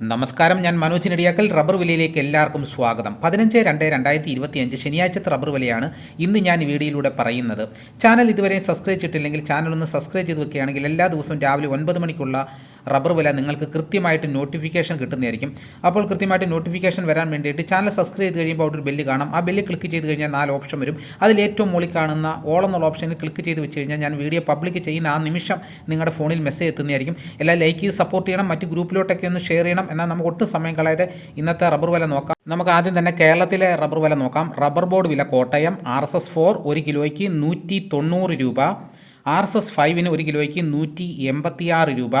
നമസ്കാരം ഞാൻ മനോജ് നെടിയാക്കൽ. റബ്ബർ വിലയിലേക്ക് എല്ലാവർക്കും സ്വാഗതം. പതിനഞ്ച് രണ്ട് രണ്ടായിരത്തി ഇരുപത്തിയഞ്ച് ശനിയാഴ്ചത്തെ റബ്ബർ വിലയാണ് ഇന്ന് ഞാൻ വീഡിയോയിലൂടെ പറയുന്നത്. ചാനൽ ഇതുവരെ സബ്സ്ക്രൈബ് ചെയ്തിട്ടില്ലെങ്കിൽ ചാനൽ ഒന്ന് സബ്സ്ക്രൈബ് ചെയ്ത് വെക്കുകയാണെങ്കിൽ എല്ലാ ദിവസവും രാവിലെ ഒൻപത് മണിക്കുള്ള റബ്ബർ വില നിങ്ങൾക്ക് കൃത്യമായിട്ട് നോട്ടിഫിക്കേഷൻ കിട്ടുന്നതായിരിക്കും. അപ്പോൾ കൃത്യമായിട്ട് നോട്ടിഫിക്കേഷൻ വരാൻ വേണ്ടിയിട്ട് ചാനൽ സബ്സ്ക്രൈബ് ചെയ്ത് കഴിയുമ്പോൾ അവിടെ ഒരു ബെല്ല് കാണാം. ആ ബെല്ല് ക്ലിക്ക് ചെയ്ത് കഴിഞ്ഞാൽ നാല് ഓപ്ഷൻ വരും. അതിൽ ഏറ്റവും മുകളിൽ കാണുന്ന ഓൾ എന്നുള്ള ഓപ്ഷനിൽ ക്ലിക്ക് ചെയ്ത് വെച്ച് കഴിഞ്ഞാൽ ഞാൻ വീഡിയോ പബ്ലിക് ചെയ്യുന്ന ആ നിമിഷം നിങ്ങളുടെ ഫോണിൽ മെസ്സേജ് എത്തുന്നതായിരിക്കും. എല്ലാ ലൈക്ക് ചെയ്ത് സപ്പോർട്ട് ചെയ്യണം. മറ്റ് ഗ്രൂപ്പിലോട്ടൊക്കെ ഒന്ന് ഷെയർ ചെയ്യണം. എന്നാൽ നമുക്ക് ഒട്ടും സമയം കളയാതെ ഇന്നത്തെ റബ്ബർ വില നോക്കാം. നമുക്ക് ആദ്യം തന്നെ കേരളത്തിലെ റബ്ബർ വില നോക്കാം. റബ്ബർ ബോർഡ് വില Kottayam R S S four ഒരു കിലോയ്ക്ക് നൂറ്റി തൊണ്ണൂറ് രൂപ. ആർ എസ് എസ് ഫൈവിന് ഒരു കിലോയ്ക്ക് നൂറ്റി എൺപത്തിയാറ് രൂപ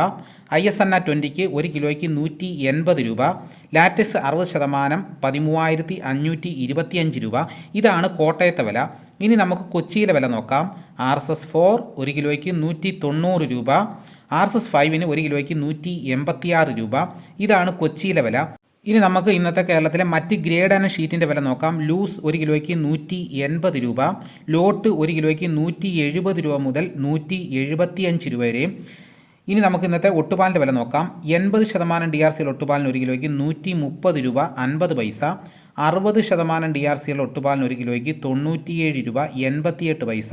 ഐ എസ് എൻ ആ ട്വന്റിക്ക് ഒരു കിലോയ്ക്ക് നൂറ്റി എൺപത് രൂപ ലാറ്റസ് അറുപത് ശതമാനം പതിമൂവായിരത്തി അഞ്ഞൂറ്റി ഇരുപത്തിയഞ്ച് രൂപ. ഇതാണ് കോട്ടയത്തെ വില. ഇനി നമുക്ക് കൊച്ചിയിലെ വില നോക്കാം. ആർ എസ് എസ് ഫോർ ഒരു കിലോയ്ക്ക് നൂറ്റി തൊണ്ണൂറ് രൂപ ആർ എസ് എസ് ഫൈവിന് ഒരു കിലോയ്ക്ക് നൂറ്റി എൺപത്തിയാറ് രൂപ. ഇതാണ് കൊച്ചിയിലെ വില. ഇനി നമുക്ക് ഇന്നത്തെ കേരളത്തിലെ മറ്റ് ഗ്രേഡ് ആൻഡ് ഷീറ്റിന്റെ വില നോക്കാം. ലൂസ് ഒരു കിലോയ്ക്ക് നൂറ്റി എൺപത് രൂപ ലോട്ട് ഒരു കിലോയ്ക്ക് നൂറ്റി എഴുപത് രൂപ മുതൽ നൂറ്റി എഴുപത്തിയഞ്ച് രൂപ വരെയും. ഇനി നമുക്ക് ഇന്നത്തെ ഒട്ടുപാലിന്റെ വില നോക്കാം. എൺപത് ശതമാനം ഡി ആർ സിയിൽ ഒട്ടുപാലിന് ഒരു കിലോയ്ക്ക് നൂറ്റി മുപ്പത് രൂപ അൻപത് പൈസ അറുപത് ശതമാനം ഡി ആർ സിയിൽ ഒട്ടുപാലിന് ഒരു കിലോയ്ക്ക് തൊണ്ണൂറ്റിയേഴ് രൂപ എൺപത്തിയെട്ട് പൈസ.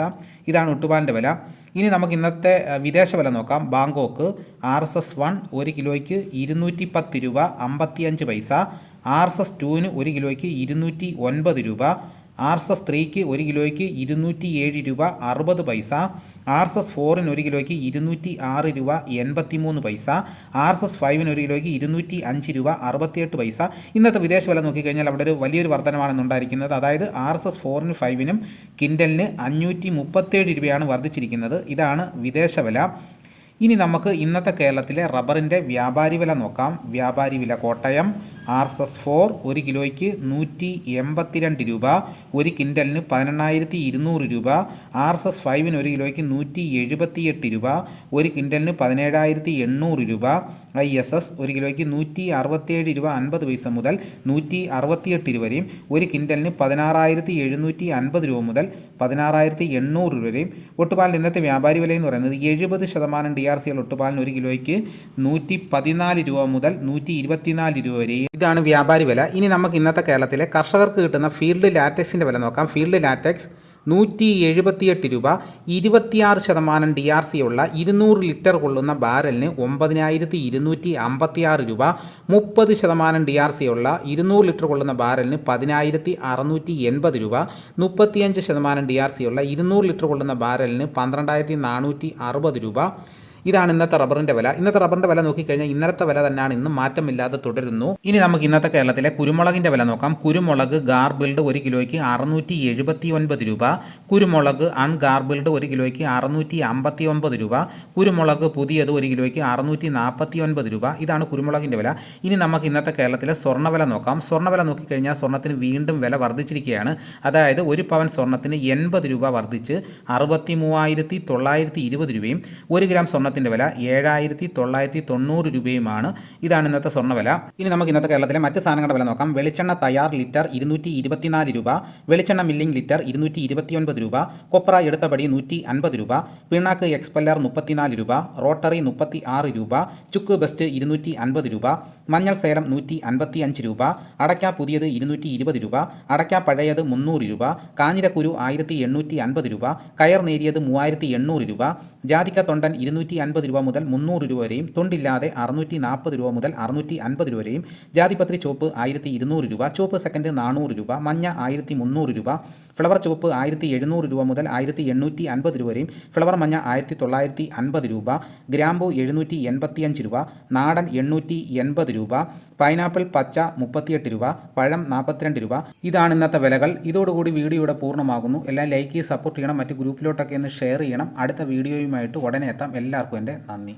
ഇതാണ് ഒട്ടുപാലിന്റെ വില. ഇനി നമുക്ക് ഇന്നത്തെ വിദേശ വില നോക്കാം. Bangkok R S S one ഒരു കിലോയ്ക്ക് ഇരുന്നൂറ്റി പത്ത് രൂപ അമ്പത്തിയഞ്ച് പൈസ. ആർ എസ് എസ് ടുവിന് ഒരു കിലോയ്ക്ക് ഇരുന്നൂറ്റി ഒൻപത് രൂപ. ആർ എസ് എസ് ത്രീക്ക് ഒരു കിലോയ്ക്ക് ഇരുന്നൂറ്റി ഏഴ് രൂപ അറുപത് പൈസ ആർ എസ് എസ് ഫോറിന് ഒരു കിലോയ്ക്ക് ഇരുന്നൂറ്റി ആറ് രൂപ എൺപത്തി മൂന്ന് പൈസ ആർ എസ് എസ് ഫൈവിന് ഒരു കിലോയ്ക്ക് ഇരുന്നൂറ്റി അഞ്ച് രൂപ അറുപത്തിയെട്ട് പൈസ. ഇന്നത്തെ വിദേശ വില നോക്കിക്കഴിഞ്ഞാൽ അവിടെ ഒരു വലിയൊരു വർധനമാണ് ഉണ്ടായിരിക്കുന്നത് അതായത് ആർ എസ് എസ് ഫോറിന് ഫൈവിനും കിൻഡലിന് അഞ്ഞൂറ്റി മുപ്പത്തേഴ് രൂപയാണ് വർദ്ധിച്ചിരിക്കുന്നത്. ഇതാണ് വിദേശ വില. ഇനി നമുക്ക് ഇന്നത്തെ കേരളത്തിലെ റബ്ബറിന്റെ വ്യാപാരി വില നോക്കാം. വ്യാപാരി വില Kottayam. R S S four ഒരു കിലോയ്ക്ക് നൂറ്റി എൺപത്തിരണ്ട് രൂപ ഒരു കിൻഡലിന് പതിനെണ്ണായിരത്തി ഇരുന്നൂറ് രൂപ ആർ എസ് എസ് ഫൈവിന് ഒരു കിലോയ്ക്ക് നൂറ്റി എഴുപത്തിയെട്ട് രൂപ ഒരു കിൻഡലിന് പതിനേഴായിരത്തി എണ്ണൂറ് രൂപ ഐ എസ് എസ് ഒരു കിലോയ്ക്ക് നൂറ്റി അറുപത്തിയേഴ് രൂപ അൻപത് പൈസ മുതൽ നൂറ്റി അറുപത്തിയെട്ട് രൂപ വരെയും ഒരു കിൻഡലിന് പതിനാറായിരത്തി എഴുന്നൂറ്റി അൻപത് രൂപ മുതൽ പതിനാറായിരത്തി എണ്ണൂറ് രൂപ വരെയും. ഒട്ടുപാലിന്റെ ഇന്നത്തെ വ്യാപാരി വില എന്ന് പറയുന്നത് എഴുപത് ശതമാനം ഡി ആർ സി എൽ ഒട്ടുപാലിന് ഒരു കിലോയ്ക്ക് നൂറ്റി പതിനാല് രൂപ മുതൽ നൂറ്റി ഇരുപത്തിനാല് രൂപ വരെയും. ഇതാണ് വ്യാപാരി വില. ഇനി നമുക്ക് ഇന്നത്തെ കേരളത്തിലെ കർഷകർക്ക് കിട്ടുന്ന ഫീൽഡ് ലാറ്റക്സിന്റെ വില നോക്കാം. ഫീൽഡ് ലാറ്റക്സ് നൂറ്റി എഴുപത്തിയെട്ട് രൂപ ഇരുപത്തിയാറ് ശതമാനം ഡി ആർ സി ഉള്ള ഇരുന്നൂറ് ലിറ്റർ കൊള്ളുന്ന ബാരലിന് ഒമ്പതിനായിരത്തി ഇരുന്നൂറ്റി അമ്പത്തിയാറ് രൂപ മുപ്പത് ശതമാനം ഡി ആർ സി ഉള്ള ഇരുന്നൂറ് ലിറ്റർ കൊള്ളുന്ന ബാരലിന് പതിനായിരത്തി അറുന്നൂറ്റി എൺപത് രൂപ മുപ്പത്തിയഞ്ച് ശതമാനം ഡി ആർ സി ഉള്ള ഇരുന്നൂറ് ലിറ്റർ കൊള്ളുന്ന ബാരലിന് പന്ത്രണ്ടായിരത്തി നാനൂറ്റി അറുപത് രൂപ ഇതാണ് ഇന്നത്തെ റബ്ബറിന്റെ വില. ഇന്നത്തെ റബ്ബറിന്റെ വില നോക്കിക്കഴിഞ്ഞാൽ ഇന്നലത്തെ വില തന്നെയാണ്. ഇന്നും മാറ്റമില്ലാതെ തുടരുന്നു. ഇനി നമുക്ക് ഇന്നത്തെ കേരളത്തിലെ കുരുമുളകിന്റെ വില നോക്കാം. കുരുമുളക് ഗാർബിൾഡ് ഒരു കിലോയ്ക്ക് അറുന്നൂറ്റി എഴുപത്തി ഒൻപത് രൂപ. കുരുമുളക് അൺഗാർബിൾഡ് ഒരു കിലോയ്ക്ക് അറുന്നൂറ്റി അമ്പത്തി ഒൻപത് രൂപ. കുരുമുളക് പുതിയത് ഒരു കിലോയ്ക്ക് അറുന്നൂറ്റി നാൽപ്പത്തി ഒൻപത് രൂപ. ഇതാണ് കുരുമുളകിന്റെ വില. ഇനി നമുക്ക് ഇന്നത്തെ കേരളത്തിലെ സ്വർണവില നോക്കാം. സ്വർണവില നോക്കിക്കഴിഞ്ഞാൽ സ്വർണത്തിന് വീണ്ടും വില വർദ്ധിച്ചിരിക്കുകയാണ്. അതായത് ഒരു പവൻ സ്വർണത്തിന് എൺപത് രൂപ വർദ്ധിച്ച് അറുപത്തി മൂവായിരത്തി തൊള്ളായിരത്തി ഇരുപത് രൂപയും ഒരു ഗ്രാം സ്വർണത്തിന്റെ വില ഏഴായിരത്തി തൊള്ളായിരത്തി തൊണ്ണൂറ് രൂപയുമാണ്. ഇതാണ് ഇന്നത്തെ സ്വർണവില ഇനി നമുക്ക് ഇന്നത്തെ കേരളത്തിലെ മറ്റ് സാധനങ്ങളുടെ വില നോക്കാം. വെളിച്ചെണ്ണ തയ്യാർ ലിറ്റർ ഇരുന്നൂറ്റി ഇരുപത്തിനാല് രൂപ വെളിച്ചെണ്ണ മില്ലിംഗ് ലിറ്റർ ഇരുന്നൂറ്റി ഇരുപത്തിയൊൻപത് രൂപ കൊപ്ര എടുത്തപടി നൂറ്റി അൻപത് രൂപ പിണ്ണാക്ക് എക്സ്പെല്ലർ മുപ്പത്തിനാല് രൂപ റോട്ടറി മുപ്പത്തി ആറ് രൂപ ചുക്ക് ബെസ്റ്റ് ഇരുന്നൂറ്റി അൻപത് രൂപ മഞ്ഞൾ സേലം നൂറ്റി അൻപത്തി അഞ്ച് രൂപ അടയ്ക്ക പുതിയത് ഇരുന്നൂറ്റി ഇരുപത് രൂപ അടയ്ക്ക പഴയത് മുന്നൂറ് രൂപ കാഞ്ഞിരക്കുരു ആയിരത്തി എണ്ണൂറ്റി അൻപത് രൂപ കയർ നേരിയത് മൂവായിരത്തി എണ്ണൂറ് രൂപ ജാതിക്ക തൊണ്ടൻ ഇരുന്നൂറ്റി അൻപത് രൂപ മുതൽ മുന്നൂറ് രൂപ വരെയും തൊണ്ടില്ലാതെ അറുന്നൂറ്റി നാൽപ്പത് രൂപ മുതൽ അറുന്നൂറ്റി അൻപത് രൂപ വരെയും ജാതിപത്രി ചോപ്പ് ആയിരത്തി ഇരുന്നൂറ് രൂപ ചോപ്പ് സെക്കൻഡ് നാനൂറ് രൂപ മഞ്ഞ ആയിരത്തി മുന്നൂറ് രൂപ ഫ്ലവർ ചുവപ്പ് ആയിരത്തി എഴുന്നൂറ് രൂപ മുതൽ ആയിരത്തി എണ്ണൂറ്റി അൻപത് രൂപ വരെയും ഫ്ലവർ മഞ്ഞ ആയിരത്തി തൊള്ളായിരത്തി അൻപത് രൂപ ഗ്രാമ്പു എഴുന്നൂറ്റി എൺപത്തിയഞ്ച് രൂപ നാടൻ എണ്ണൂറ്റി എൺപത് രൂപ പൈനാപ്പിൾ പച്ച മുപ്പത്തിയെട്ട് രൂപ പഴം നാൽപ്പത്തിരണ്ട് രൂപ. ഇതാണ് ഇന്നത്തെ വിലകൾ. ഇതോടുകൂടി വീഡിയോ ഇവിടെ പൂർണമാകുന്നു. എല്ലാം ലൈക്ക് ചെയ്ത് സപ്പോർട്ട് ചെയ്യണം. മറ്റ് ഗ്രൂപ്പിലോട്ടൊക്കെ ഒന്ന് ഷെയർ ചെയ്യണം. അടുത്ത വീഡിയോയുമായിട്ട് ഉടനെ എത്താം. എല്ലാവർക്കും എന്റെ നന്ദി.